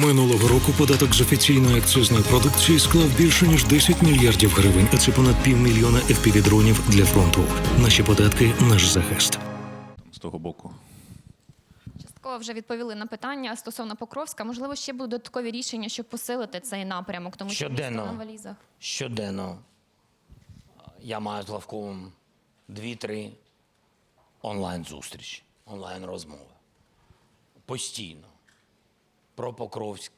Минулого року податок з офіційної акцизної продукції склав більше ніж 10 мільярдів гривень, а це понад півмільйона FPV-дронів для фронту. Наші податки наш захист. з того боку. Частково вже відповіли на питання стосовно Покровська. Можливо, ще будуть додаткові рішення, щоб посилити цей напрямок, тому що Щоденно. місто на валізах. Щоденно я маю з Лавковим дві-три онлайн-зустрічі, онлайн-розмови. Постійно. Про Покровськ,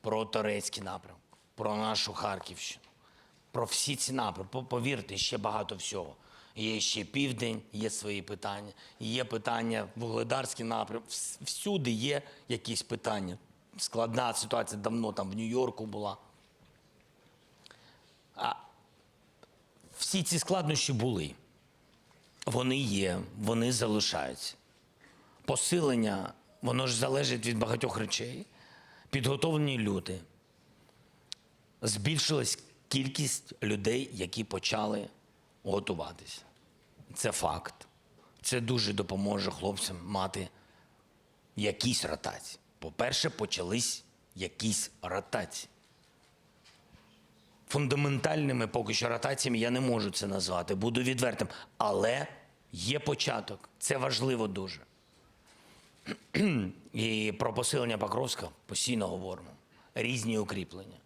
про Торецький напрям, про нашу Харківщину, про всі ці напрямки. Повірте, ще багато всього. Є ще південь, є свої питання, є питання Вугледарський напрям. Всюди є якісь питання. Складна ситуація давно там в Нью-Йорку була. А всі ці складнощі були. Вони є, вони залишаються. Посилення, воно ж залежить від багатьох речей. Підготовлені люди. Збільшилась кількість людей, які почали готуватися. Це факт. Це дуже допоможе хлопцям мати якісь ротації. По-перше, почались якісь ротації фундаментальними поки що ротаціями я не можу це назвати, буду відвертим. Але є початок. Це важливо дуже. І про посилення Покровська постійно говоримо. Різні укріплення,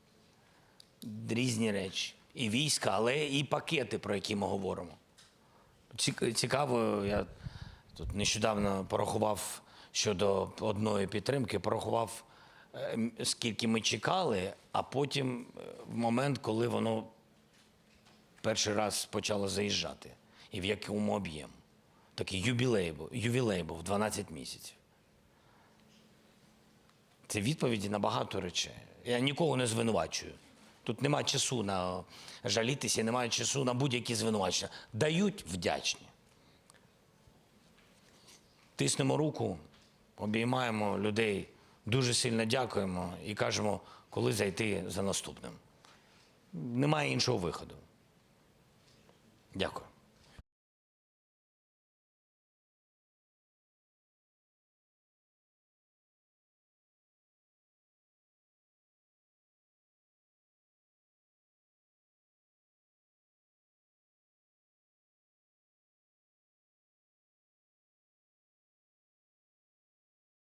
різні речі. І війська, але і пакети, про які ми говоримо. Цікаво, я тут нещодавно порахував щодо одної підтримки, порахував, е, скільки ми чекали, а потім е, в момент, коли воно перший раз почало заїжджати, і в якому об'єму. Такий юбілей був, ювілей був 12 місяців. Це відповіді на багато речей. Я нікого не звинувачую. Тут немає часу на жалітися, немає часу на будь-які звинувачення. Дають вдячні. Тиснемо руку, обіймаємо людей, дуже сильно дякуємо і кажемо, коли зайти за наступним. Немає іншого виходу. Дякую.